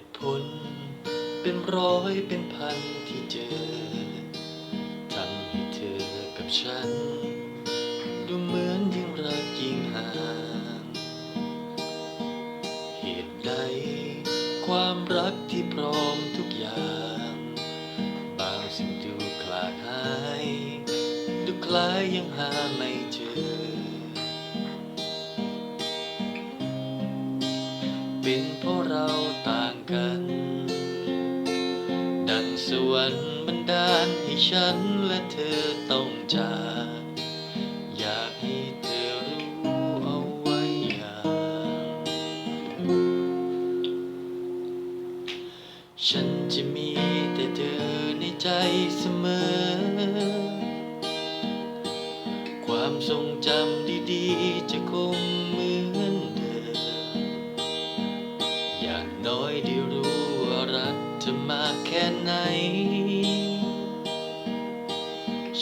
ตุผล เป็นร้อยเป็นพันที่เจอทำให้เธอกับฉัน ดูเหมือนยิ่งรักยิ่งห่าง เหตุใด ความรักที่พร้อมทุกอย่าง บางสิ่งดูคลาดหาย ดูคล้ายยังหาไม่เจอเป็นเพราะ ดังสวรรค์บันดาลให้ฉันและเธอต้องจากอยากให้เธอรู้เอาไว้อย่าง ฉันจะมีแต่เธอในใจเสมอ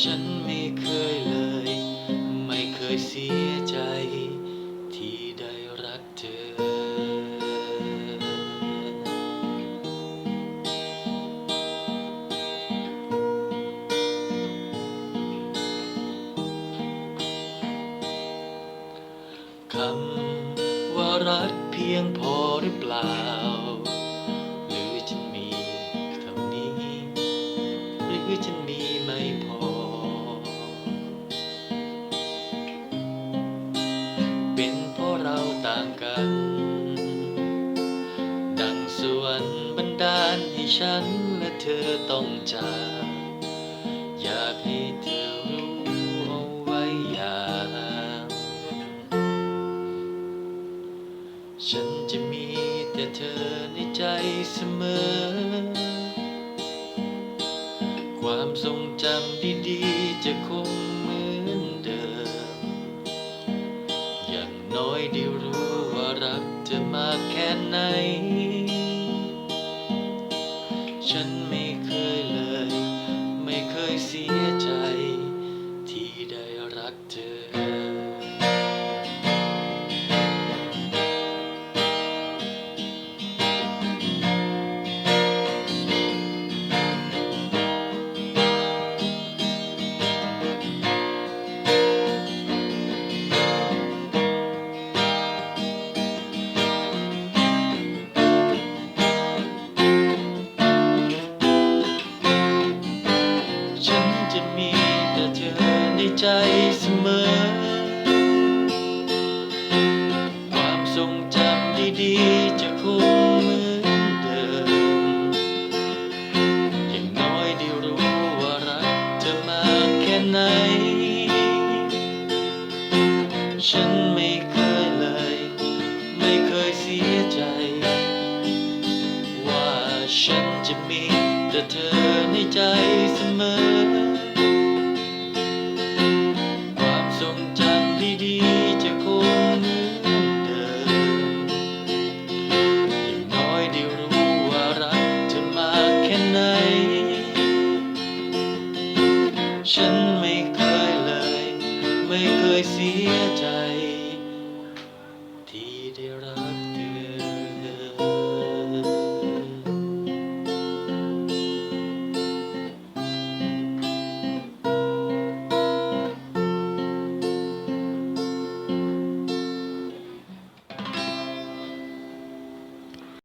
ฉันไม่เคยเลย ไม่เคยเสียใจ ที่ได้รักเธอ คำว่ารักเพียงพอหรือเปล่า รรค์บันดาลให้ฉันและเธอต้องจากอยากให้เธอรู้เอาไว้อย่างฉันจะมีแต่เธอในใจเสมอ ความทรงจำดีๆ จะคงเหมือนเดิม อย่างน้อยได้รู้ว่ารักเธอมากแค่ไหน ฉันไม่เคย ใจเสมอ ความทรงจำดีๆ เสียใจ